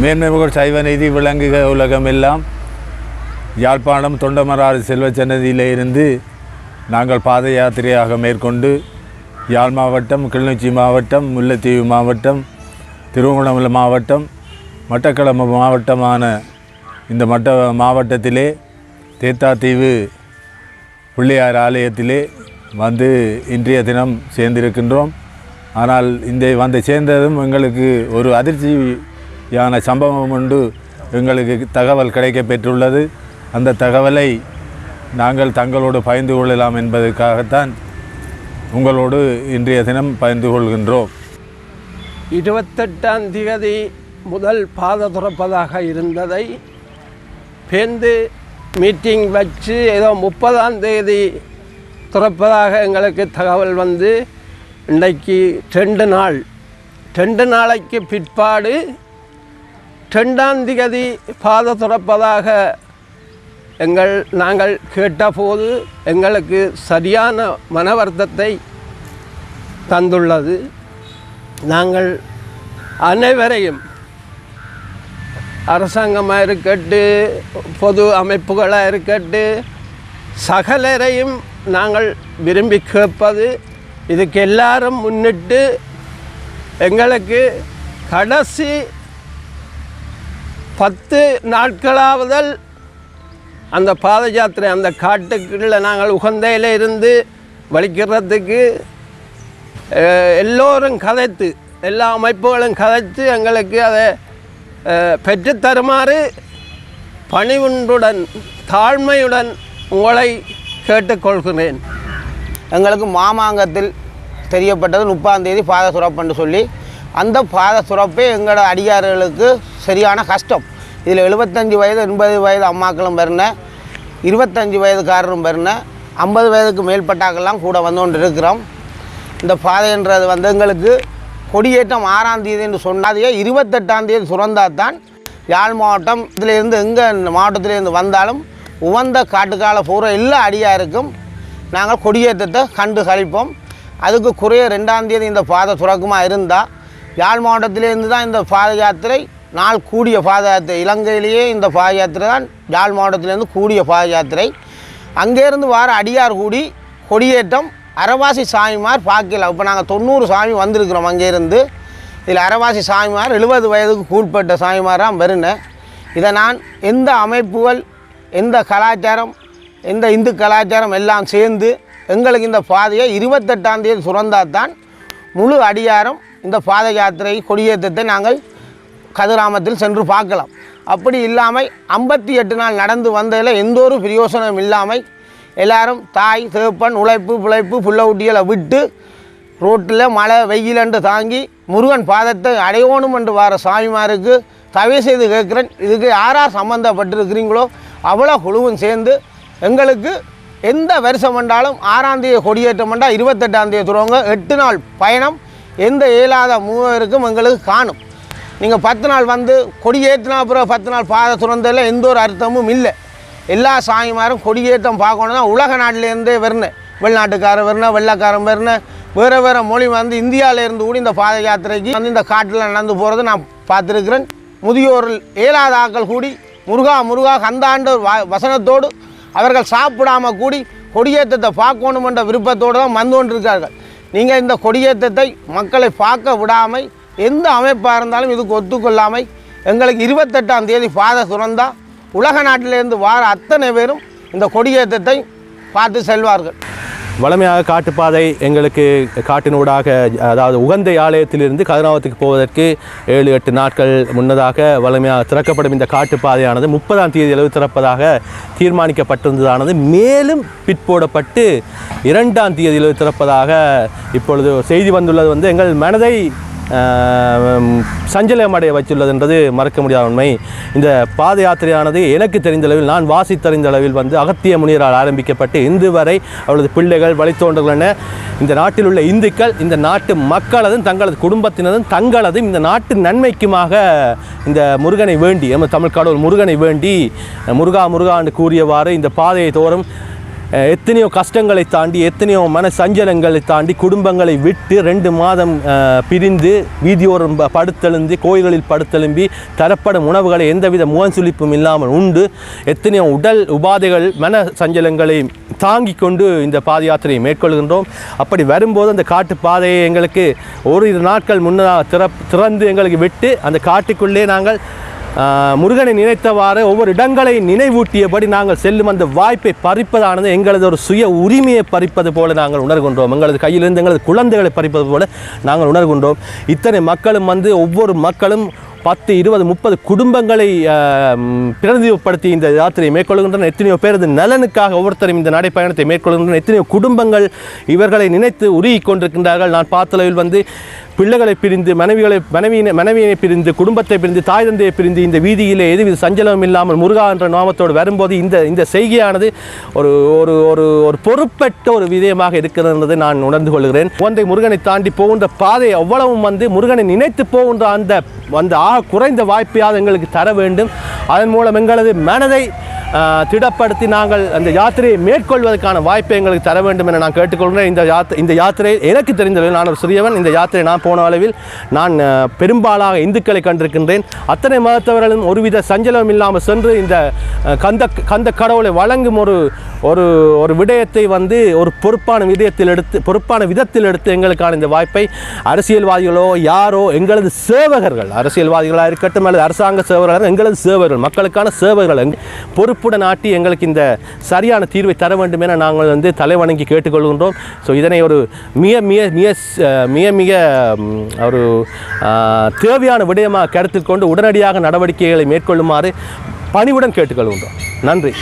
மேன்மைகள் சைவ நீதி விளங்குக உலகம் எல்லாம் யாழ்ப்பாணம் தொண்டமராறு செல்வச்சன்னதியிலிருந்து நாங்கள் பாத யாத்திரையாக மேற்கொண்டு யாழ் மாவட்டம் கிளிநொச்சி மாவட்டம் முல்லைத்தீவு மாவட்டம் திருவண்ணாமலை மாவட்டம் மட்டக்களம்பு மாவட்டமான இந்த மட்ட மாவட்டத்திலே தேத்தாத்தீவு பிள்ளையார் ஆலயத்திலே வந்து இன்றைய தினம் சேர்ந்திருக்கின்றோம். ஆனால் இந்த வந்து சேர்ந்ததும் எங்களுக்கு ஒரு அதிர்ச்சி யான சம்பவம் உண்டு. எங்களுக்கு தகவல் கிடைக்க பெற்றுள்ளது அந்த தகவலை நாங்கள் தங்களோடு பகிர்ந்து கொள்ளலாம் என்பதற்காகத்தான் உங்களோடு இன்றைய தினம் பகிர்ந்து கொள்கின்றோம். இருபத்தெட்டாம் தேதி முதல் பாத துறப்பதாக இருந்ததை பேந்து மீட்டிங் வச்சு ஏதோ முப்பதாம் தேதி துறப்பதாக எங்களுக்கு தகவல் வந்து இன்றைக்கு ரெண்டு நாள். ரெண்டு நாளைக்கு பிற்பாடு ரெண்டாம் திகதி பாத துறப்பதாக எங்கள் நாங்கள் கேட்டபோது எங்களுக்கு சரியான மனவர்த்தத்தை தந்துள்ளது. நாங்கள் அனைவரையும் அரசாங்கமாக இருக்கட்டு பொது அமைப்புகளாக இருக்கட்டு சகலரையும் நாங்கள் விரும்பி கேட்பது இதுக்கு எல்லாரும் முன்னிட்டு எங்களுக்கு கடைசி பத்து நாட்களாவதல் அந்த பாத யாத்திரை அந்த காட்டுக்குள்ள நாங்கள் உகந்தையில் இருந்து வலிக்கிறதுக்கு எல்லோரும் கதைத்து எல்லா அமைப்புகளும் கதைத்து எங்களுக்கு அதை பெற்றுத்தருமாறு பெற்றுத் பணிவுண்டுடன் தாழ்மையுடன் உங்களை கேட்டுக்கொள்கிறேன். எங்களுக்கு மாமாங்கத்தில் தெரியப்பட்டது முப்பாம் தேதி பாத சுரப்புன்னு சொல்லி அந்த பாத சுரப்பே எங்களோட அடியார்களுக்கு சரியான கஷ்டம். இதில் எழுபத்தஞ்சு வயது எண்பது வயது அம்மாக்களும் பெருன இருபத்தஞ்சி வயதுக்காரரும் பெருன ஐம்பது வயதுக்கு மேற்பட்டாக்கெல்லாம் கூட வந்து கொண்டு இருக்கிறோம் இந்த பாதைன்றது வந்து எங்களுக்கு கொடியேற்றம் ஆறாம் தேதி என்று சொன்னாதையே இருபத்தெட்டாம் தேதி சுரந்தால் தான் யாழ் மாவட்டம் இதில் இருந்து எங்கே மாவட்டத்திலேருந்து வந்தாலும் உவந்த காட்டுக்கால பூரா எல்லா அடியாருக்கும் நாங்கள் கொடியேற்றத்தை கண்டு கழிப்போம். அதுக்கு குறைய ரெண்டாம் தேதி இந்த பாதை சுரக்கமாக இருந்தால் யாழ் மாவட்டத்திலேருந்து தான் இந்த பாத யாத்திரை நாள் கூடிய பாத யாத்திரை இலங்கையிலேயே இந்த பாத யாத்திரை தான் யாழ் மாவட்டத்திலேருந்து கூடிய பாத யாத்திரை அங்கேருந்து வார அடியார் கூடி கொடியேற்றம் அரவாசி சாமிமார் பார்க்கல இப்போ நாங்கள் தொண்ணூறு சாமி வந்திருக்கிறோம் அங்கேருந்து இதில் அரவாசி சாமிமார் எழுபது வயதுக்கு கூட்பட்ட சாமிமாராக வருனேன் இதை நான் எந்த அமைப்புகள் எந்த கலாச்சாரம் எந்த இந்து கலாச்சாரம் எல்லாம் சேர்ந்து எங்களுக்கு இந்த பாதையை இருபத்தெட்டாம் தேதி சுரந்தால் தான் முழு அடியாரம் இந்த பாத யாத்திரை கொடியேற்றத்தை நாங்கள் கதிராமத்தில் சென்று பார்க்கலாம். அப்படி இல்லாமல் ஐம்பத்தி எட்டு நாள் நடந்து வந்ததில் எந்த ஒரு பிரயோசனம் இல்லாமல் எல்லாரும் தாய் தேப்பன் உழைப்பு பிழைப்பு புள்ளவுட்டிகளை விட்டு ரோட்டில் மழை வெயிலன்று தாங்கி முருகன் பாதத்தை அடையணும் என்று வர சாமிமாருக்கு தவை செய்து கேட்குறேன். இதுக்கு யாரார் சம்மந்தப்பட்டிருக்கிறீங்களோ அவ்வளோ குழுவும் சேர்ந்து எங்களுக்கு எந்த வருஷம் வந்தாலும் ஆறாந்தேதி கொடியேற்றம் வந்தால் இருபத்தெட்டாந்தேதி துறவங்க எட்டு நாள் பயணம் எந்த இயலாத மூவருக்கும் எங்களுக்கு காணும். நீங்கள் பத்து நாள் வந்து கொடியேற்றினா அப்புறம் பத்து நாள் பாதை துறந்ததில் எந்த ஒரு அர்த்தமும் இல்லை. எல்லா சாமிமாரும் கொடியேற்றம் பார்க்கணும்னா உலக நாட்டிலேருந்தே வரணும் வெளிநாட்டுக்காரன் வரணும் வெள்ளைக்காரன் வரணும் வேறு வேறு மொழி வந்து இந்தியாவிலேருந்து கூட இந்த பாத யாத்திரைக்கு வந்து இந்த காட்டில் நடந்து போகிறது நான் பார்த்துருக்கிறேன். முதியோர் இயலாத ஆக்கள் கூடி முருகா முருகா கந்தாண்டு வ- வசனத்தோடு அவர்கள் சாப்பிடாம கூடி கொடியேற்றத்தை பார்க்கணுமென்ற விருப்பத்தோடு தான் வந்து கொண்டிருக்கார்கள் நீங்கள் இந்த கொடியேற்றத்தை மக்களை பார்க்க விடாமல் எந்த அமைப்பாக இருந்தாலும் இதுக்கு ஒத்துக்கொள்ளாமை. எங்களுக்கு இருபத்தெட்டாம் தேதி பாதை சுரந்தா. உலக நாட்டிலேருந்து வார அத்தனை பேரும் இந்த கொடியேற்றத்தை பார்த்து செல்வார்கள். வளமையாக காட்டுப்பாதை எங்களுக்கு காட்டினூடாக அதாவது உகந்தை ஆலயத்திலிருந்து கதிராவத்துக்கு போவதற்கு ஏழு எட்டு நாட்கள் முன்னதாக வளமையாக திறக்கப்படும் இந்த காட்டுப்பாதையானது முப்பதாம் தேதி அளவு திறப்பதாக தீர்மானிக்கப்பட்டிருந்ததானது. மேலும் பிற்போடப்பட்டு இரண்டாம் தேதி அளவு திறப்பதாக இப்பொழுது செய்தி வந்துள்ளது வந்து எங்கள் மனதை சஞ்சலமடைய வச்சுள்ளதுன்றது மறக்க முடியாத உண்மை. இந்த பாத யாத்திரையானது எனக்கு தெரிந்த அளவில் நான் வாசித்தறிந்த அளவில் வந்து அகத்திய முனியரால் ஆரம்பிக்கப்பட்டு இன்று வரை அவளது பிள்ளைகள் வழித்தோன்றர்கள் என இந்த நாட்டில் உள்ள இந்துக்கள் இந்த நாட்டு மக்களதும் தங்களது குடும்பத்தினதும் தங்களதும் இந்த நாட்டு நன்மைக்குமாக இந்த முருகனை வேண்டி நம்ம தமிழ் கடவுள் முருகனை வேண்டி முருகா முருகா என்று கூறியவாறு இந்த பாதையை தோறும் எத்தனையோ கஷ்டங்களை தாண்டி எத்தனையோ மன சஞ்சலங்களை தாண்டி குடும்பங்களை விட்டு ரெண்டு மாதம் பிரிந்து வீதியோரம் ப- படுத்தெழுந்து கோயில்களில் படுத்தெழும்பி தரப்படும் உணவுகளை எந்தவித முகன்சுளிப்பும் இல்லாமல் உண்டு. எத்தனையோ உடல் உபாதைகள் மன சஞ்சலங்களை தாங்கி கொண்டு இந்த பாத யாத்திரையை மேற்கொள்கின்றோம். அப்படி வரும்போது அந்த காட்டு பாதையை எங்களுக்கு ஓரிரு நாட்கள் முன்னதாக திற திறந்து எங்களுக்கு விட்டு அந்த காட்டுக்குள்ளே நாங்கள் முருகனை நினைத்தவாறு ஒவ்வொரு இடங்களை நினைவூட்டியபடி நாங்கள் செல்லும் அந்த வாய்ப்பை பறிப்பதானது எங்களது ஒரு சுய உரிமையை பறிப்பது போல நாங்கள் உணர்கின்றோம். எங்களது கையிலிருந்து எங்களது குழந்தைகளை பறிப்பது போல நாங்கள் உணர்கின்றோம். இத்தனை மக்களும் வந்து ஒவ்வொரு மக்களும் பத்து இருபது முப்பது குடும்பங்களை பிரதிநிதிப்படுத்தி இந்த யாத்திரையை மேற்கொள்கின்றன எத்தனையோ பேர் நலனுக்காக ஒவ்வொருத்தரும் இந்த நடைப்பயணத்தை மேற்கொள்கின்றன எத்தனையோ குடும்பங்கள் இவர்களை நினைத்து உருகி கொண்டிருக்கின்றார்கள் நான் பார்த்தளவில் வந்து பிள்ளைகளை பிரிந்து மனைவிகளை மனைவியினை மனைவியினை பிரிந்து குடும்பத்தை பிரிந்து தாய் தந்தையை பிரிந்து இந்த வீதியிலே எதுவித சஞ்சலமும் இல்லாமல் முருகா என்ற நாமத்தோடு வரும்போது இந்த இந்த செய்கையானது ஒரு ஒரு ஒரு ஒரு பொறுப்பற்ற ஒரு விதயமாக இருக்கிறது என்பதை நான் உணர்ந்து கொள்கிறேன். குழந்தை முருகனை தாண்டி போகின்ற பாதை அவ்வளவும் வந்து முருகனை நினைத்து போகின்ற அந்த அந்த ஆக குறைந்த வாய்ப்பையாவது எங்களுக்கு தர வேண்டும். அதன் மூலம் எங்களது மனதை திடப்படுத்தி நாங்கள் அந்த யாத்திரையை மேற்கொள்வதற்கான வாய்ப்பை எங்களுக்கு தர வேண்டும் என நான் கேட்டுக்கொள்கிறேன். இந்த யாத் இந்த யாத்திரை எனக்கு தெரிந்தளவில் நான் ஒரு சிறியவன். இந்த யாத்திரை நான் போன அளவில் நான் பெரும்பாலாக இந்துக்களை கண்டிருக்கின்றேன். அத்தனை மதத்தவர்களும் ஒருவித சஞ்சலம் இல்லாமல் சென்று இந்த கந்த கந்த கடவுளை வழங்கும் ஒரு ஒரு ஒரு விடயத்தை வந்து ஒரு பொறுப்பான விதயத்தில் எடுத்து பொறுப்பான விதத்தில் எடுத்து எங்களுக்கான இந்த வாய்ப்பை அரசியல்வாதிகளோ யாரோ எங்களது சேவகர்கள் அரசியல்வாதிகளாக இருக்கட்டும் அல்லது அரசாங்க சேவகர்கள் எங்களது சேவகர்கள் மக்களுக்கான சேவகர்கள் பொறுப்பு பொறுப்புடன் ஆட்டி எங்களுக்கு இந்த சரியான தீர்வை தர வேண்டும் என நாங்கள் வந்து தலைவணங்கி கேட்டுக்கொள்கின்றோம். ஸோ இதனை ஒரு மிக மிக மிக மிக மிக ஒரு தேவையான விடயமாக கருத்தில் கொண்டு உடனடியாக நடவடிக்கைகளை மேற்கொள்ளுமாறு பணிவுடன் கேட்டுக்கொள்கின்றோம். நன்றி.